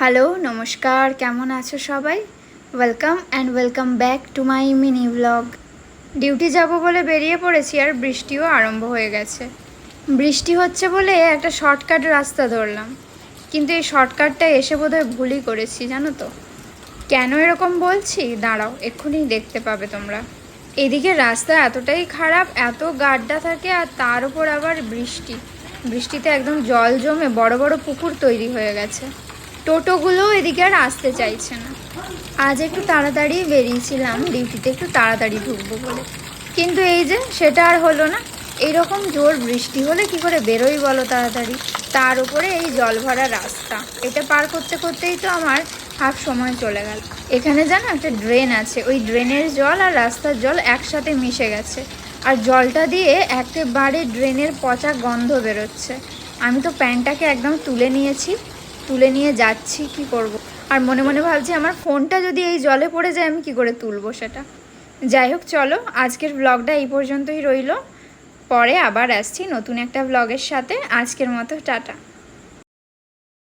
Hello নমস্কার, কেমন আছো সবাই? Welcome and welcome back to my mini blog duty যাব বলে বেরিয়ে পড়েছি আর বৃষ্টিও আরম্ভ হয়ে গেছে। বৃষ্টি হচ্ছে বলে একটা শর্টকাট রাস্তা ধরলাম। কিন্তু এই শর্টকাটটা এসে বোধহয় ভুলই করেছি, জানো তো? কেন এরকম বলছি? দাঁড়াও, এক্ষুনি দেখতে পাবে তোমরা। এদিকে রাস্তা এতটাই খারাপ, এত গাড্ডা থাকে আর তার উপর আবার বৃষ্টি। বৃষ্টিতে একদম জল জমে বড় বড় পুকুর তৈরি হয়ে গেছে। টোটোগুলোও এদিকে আর আসতে চাইছে না। আজ একটু তাড়াতাড়ি বেরিয়েছিলাম, ডিউটিতে একটু তাড়াতাড়ি ঢুকবো বলে। কিন্তু এই যে সেটা আর হলো না। এইরকম জোর বৃষ্টি হলে কি করে বেরোই বলো তাড়াতাড়ি? তার উপরে এই জল ভরা রাস্তা। এটা পার করতে করতেই তো আমার হাফ সময় চলে গেল। এখানে জানো একটা ড্রেন আছে। ওই ড্রেনের জল আর রাস্তার জল একসাথে মিশে গেছে। আর জলটা দিয়ে একেবারে ড্রেনের পচা গন্ধ বেরোচ্ছে। আমি তো প্যান্টটাকে একদম তুলে নিয়েছি। তুলে নিয়ে যাচ্ছি, কি করব। আর মনে মনে ভাবছি আমার ফোনটা যদি এই জলে পড়ে যায়, আমি কি করে তুলবো সেটা? যাই হোক, চলো, আজকের ব্লগটা এই পর্যন্তই রইল। পরে আবার আসছি নতুন একটা ব্লগের সাথে। আজকের মতো, টাটা।